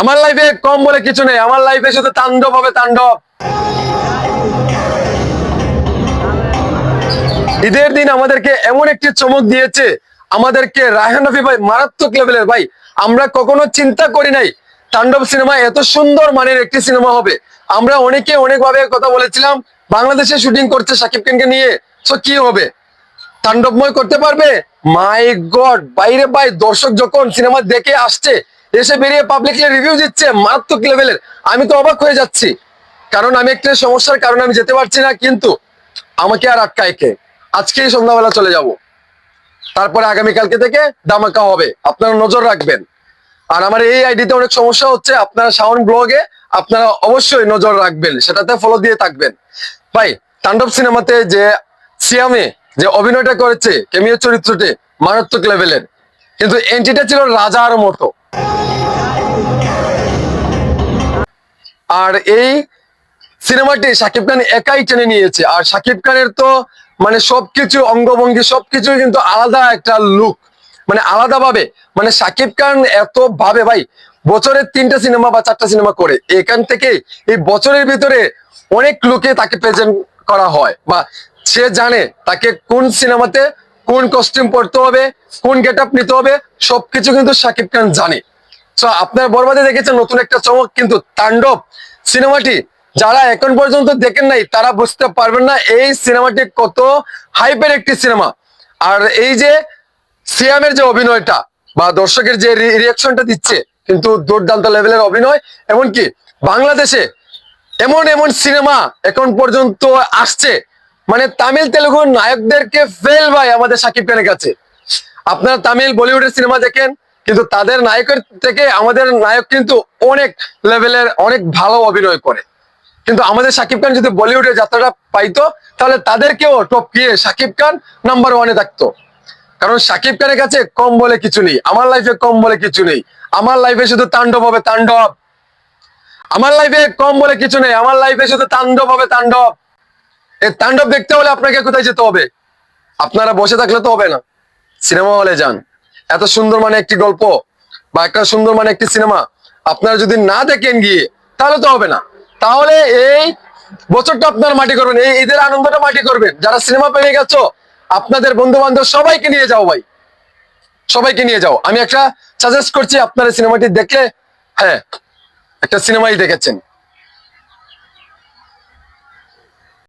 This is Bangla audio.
আমার লাইফে কম বলে কিছু নেই, আমার লাইফে শুধু তাণ্ডব হবে, তাণ্ডব। ঈদের দিন আমাদেরকে এমন একটি চমক দিয়েছে, আমাদেরকে রায়হান রফি ভাই মারাত্মক লেভেলের ভাই, আমরা কখনো চিন্তা করি নাই, তাণ্ডব সিনেমা এত সুন্দর মানের একটি সিনেমা হবে। আমরা অনেকে অনেক ভাবে কথা বলেছিলাম, বাংলাদেশে শুটিং করছে সাকিব খানকে নিয়ে তো কি হবে? তাণ্ডবময় করতে পারবে? মাই গড বাইরে বাই দর্শক যখন সিনেমা দেখে আসছে এসে বেরিয়ে পাবলিকলি রিভিউ দিচ্ছে মারাত্মক লেভেলের আমি তো অবাক হয়ে যাচ্ছি। কারণ আমি একটা সমস্যার কারণে আমি যেতে পারছি না, কিন্তু আমাকে আর আটকায় কে? আজকেই সন্ধ্যাবেলা চলে যাব। তারপরে আগামীকালকে থেকে দামাকা হবে। আপনারা নজর রাখবেন। আর আমার এই আইডিতে অনেক সমস্যা হচ্ছে, আপনারা সাউন্ড ব্লগে আপনারা অবশ্যই নজর রাখবেন, সেটাতে ফলো দিয়ে থাকবেন। ভাই, তাণ্ডব সিনেমাতে যে সিয়ামে যে অভিনয়টা করেছে, কেমিও চরিত্রটি, মারাত্মক লেভেলের কিন্তু এন্ট্রিটা ছিল রাজার মতো। আর এই সিনেমাটি শাকিব খান একাই টেনে নিয়েছে। আর শাকিব খানের তো মানে সবকিছু অঙ্গভঙ্গি সবকিছু কিন্তু আলাদা একটা লুক মানে আলাদা ভাবে মানে শাকিব খান এত ভাবে ভাই বছরের তিনটা সিনেমা বা চারটা সিনেমা করে। এখান থেকে এই বছরের ভিতরে অনেক লুকে তাকে প্রেজেন্ট করা হয়। বা সে জানে তাকে কোন সিনেমাতে কোন কস্টিউম পরতে হবে, কোন গেট আপ নিতে হবে, সবকিছু কিন্তু শাকিব খান জানে। তো আপনার বরবাদে দেখেছেন নতুন একটা চমক কিন্তু তাণ্ডব সিনেমাটি। যারা এখন পর্যন্ত দেখেন নাই, তারা বুঝতে পারবেন না এই সিনেমাটি কত হাইপের একটি সিনেমা। আর এই যে সিয়ামের যে অভিনয়টা বা দর্শকের যে রিয়াকশনটা দিচ্ছে, কিন্তু দুর্দান্ত লেভেলের অভিনয়, এমনকি বাংলাদেশে এমন এমন সিনেমা এখন পর্যন্ত আসছে মানে তামিল, তেলুগু নায়কদেরকে ফেল ভাই আমাদের সাকিব খানের কাছে। আপনারা তামিল, বলিউডের সিনেমা দেখেন, কিন্তু তাদের নায়কের থেকে আমাদের নায়ক কিন্তু অনেক লেভেলের, অনেক ভালো অভিনয় করে। কিন্তু আমাদের সাকিব খান যদি বলিউডের যাত্রাটা পাইতো, তাহলে তাদেরকেও টপকিয়ে সাকিব খান নাম্বার ওয়ানে থাকতো। কারণ সাকিব খানের কাছে কম বলে কিছু নেই, আমার লাইফে কম বলে কিছু নেই। আমার লাইফে শুধু তাণ্ডব হবে তাণ্ডব। আমার লাইফে কম বলে কিছু নেই, আমার লাইফে শুধু তাণ্ডব হবে তাণ্ডব। এই তাণ্ডব দেখতে হলে আপনাকে কোথায় যেতে হবে? আপনারা বসে থাকলে তো হবে না। সিনেমা হলে যান। এত সুন্দর মানে একটি গল্প বা একটা সুন্দর মানে একটি সিনেমা আপনারা যদি না দেখেন গিয়ে, তাহলে তো হবে না। তাহলে এই বছরটা আপনার মাটি করবেন, এই ঈদের আনন্দটা মাটি করবেন। যারা সিনেমা পেয়ে গেছো, আপনাদের বন্ধু বান্ধব সবাইকে নিয়ে যাও ভাই। সবাইকে নিয়ে যাও। আমি একটা সাজেস্ট করছি, আপনারা সিনেমাটি দেখলে হ্যাঁ একটা সিনেমাই দেখেছেন।